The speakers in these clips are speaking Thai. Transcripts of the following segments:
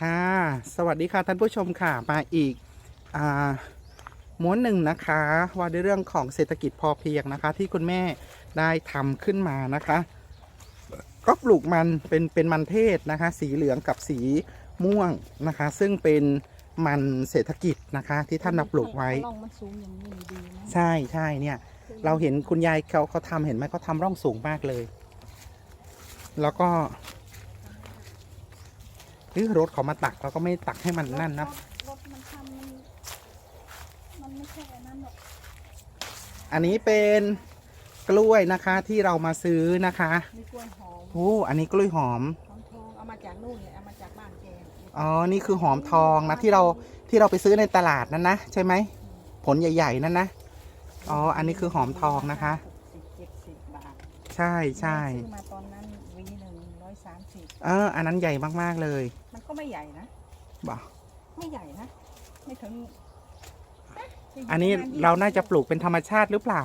ค่ะ สวัสดีค่ะท่านผู้ชมค่ะ มาอีกอ่าม้วนหนึ่งนะคะ ว่าในเรื่องของเศรษฐกิจพอเพียงนะคะ ที่คุณแม่ได้ทำขึ้นมานะคะ ก็ปลูกมันเป็นเป็นมันเทศนะคะ สีเหลืองกับสีม่วงนะคะ ซึ่งเป็นมันเศรษฐกิจนะคะ ที่ท่านนำปลูกไว้ร่องมันสูงอย่างนี้ดีนะใช่ใช่เนี่ย เราเห็นคุณยายเขาเขาทำเห็นไหมเขาทำร่องสูงมากเลย แล้วก็ เอ้ยรถเขามาตักเราก็ไม่ตักให้มันนั่นนะรถรถมันทำมันมันไม่ใช่อันนั้นหรอกอันนี้เป็นกล้วยนะคะที่เรามาซื้อนะคะมีกล้วยหอมโอ้อันนี้กล้วยหอมหอมทองเอามาจากนู่นเลยเอามาจากบ้านแกอ๋อนี่คือหอมทองนะที่เราที่เราไปซื้อในตลาดนั่นนะใช่ไหมผลใหญ่ ๆนั่นนะอ๋ออันนี้คือหอมทองนะคะสิบเจ็ดสิบบาทใช่ใช่ซื้อมาตอนนั้นวีหนึ่ง ร้อยสามสิบเอออันนั้นใหญ่มากๆเลยมันก็ไม่ใหญ่นะบ่าไม่ใหญ่นะ ไม่ถึงะอันนี้ประมณเราน่าจะปลูกเป็นธรรมชาติหรือเปล่า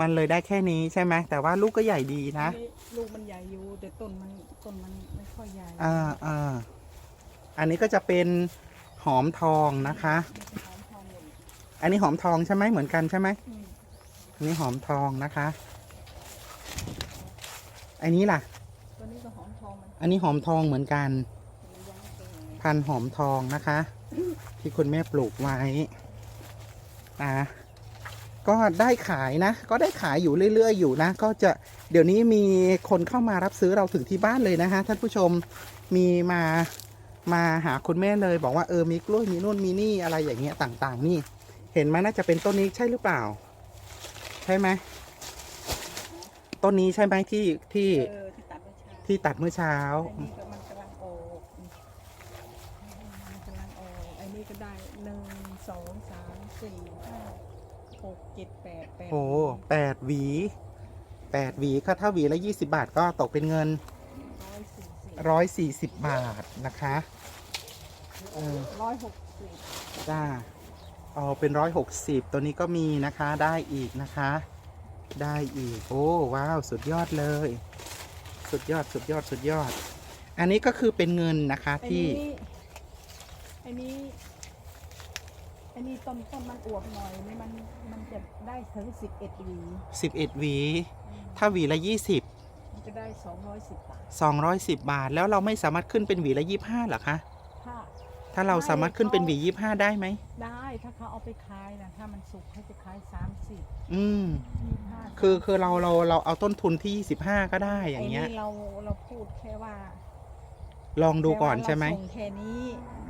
มันเลยได้แค่นี้ใช่ไหมแต่ว่าลูกก็ใหญ่ดีนะอัลูกมันใหญ่อยู่แต่ต้นมันต้นมันไม่ค่อยใหญ่อ่าอ่าอันนี้ก็จะเป็นหอมทองนะคะ หอมทองหล่นอันนี้หอมทองใช่ไหมเหมือนกันใช่ไหมอืมอันนี้หอมทองนะคะ อันนี้ล่ะ ตัวนี้ก็หอมทองมันอันนี้หอมทองเหมือนกัน พันหอมทองนะคะ ที่คุณแม่ปลูกไว้นะก็ได้ขายนะ ก็ได้ขายอยู่เรื่อยๆอยู่นะ ก็จะเดี๋ยวนี้มีคนเข้ามารับซื้อเราถึงที่บ้านเลยนะคะท่านผู้ชมมีมามาหาคุณแม่เลย บอกว่าเออมีกล้วยมีนู่นมีนี่อะไรอย่างเงี้ยต่างๆ นี่ เห็นไหมน่าจะเป็นต้นนี้ใช่หรือเปล่า ใช่ไหมต้นนี้ใช่ไหมที่ที่เออ ที่ตัดเมื่อเช้าไอ้นี่ก็มันกำลังออกมันกำลังออกไอ้นี่ก็ได้หนึ่งสองสามสี่ห้าหกเจ็ดแปดแปดโอ้แปดหวีแปดหวีก็ถ้าหวีละยี่สิบาทก็ตกเป็นเงินร้อยสี่สิบร้อยสี่สิบบาทนะคะเออร้อยหกสิบจ้าเอาเป็นร้อยหกสิบตัวนี้ก็มีนะคะได้อีกนะคะ ได้อีก โอ้ว้าว สุดยอดเลย สุดยอดสุดยอดสุดยอด อันนี้ก็คือเป็นเงินนะคะไอ้ที่ นี้ไอ้นี้ไอ้นี่ต้นต้นมันอวบหน่อยนี่มันมันจะได้ถึงสิบเอ็ดหวีสิบเอ็ดหวีถ้าหวีละยี่สิบมันจะได้สองร้อยสิบบาทสองร้อยสิบบาท แล้วเราไม่สามารถขึ้นเป็นหวีละยี่ห้าหรอคะ ถ้าถ้าเราสามารถขึ้นเป็นหวียี่ห้าได้ไหม ได้ถ้าเขาเอาไปขายนะถ้ามันสุกเขาจะขายสามสิบอืม ยี่ห้าคือคือเราเราเราเอาต้นทุนที่25ก็ได้อย่างเงี้ย ไนี่เราเราพูดแค่ว่าลองดูก่อนแค่ว่าใช่ไหมเราส่งแค่นี้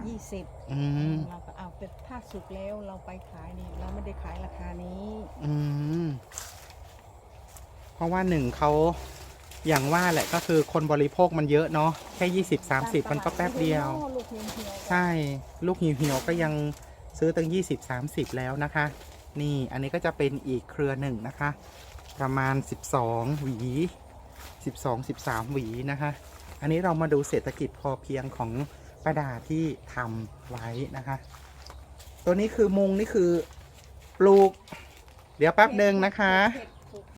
ยี่สิบอืม เราก็เอาแต่ถ้าสุกแล้วเราไปขายนี่เราไม่ได้ขายราคานี้ อืม เพราะว่าหนึ่งเขา อย่างว่าแหละก็คือคนบริโภคมันเยอะเนาะแค่20 30มันก็แป๊บเดียว ลูกเหี่ยวเหี่ยวใช่ลูกหิวหิวๆก็ยังซื้อตั้ง20 30แล้วนะคะ นี่อันนี้ก็จะเป็นอีกเครือหนึ่งนะคะ ประมาณ12หวี12 13หวีนะคะ อันนี้เรามาดูเศรษฐกิจพอเพียงของป้าดาที่ทำไว้นะคะ ตัวนี้คือมุงนี่คือปลูก เดี๋ยวแป๊บหนึ่งนะคะ เห็ด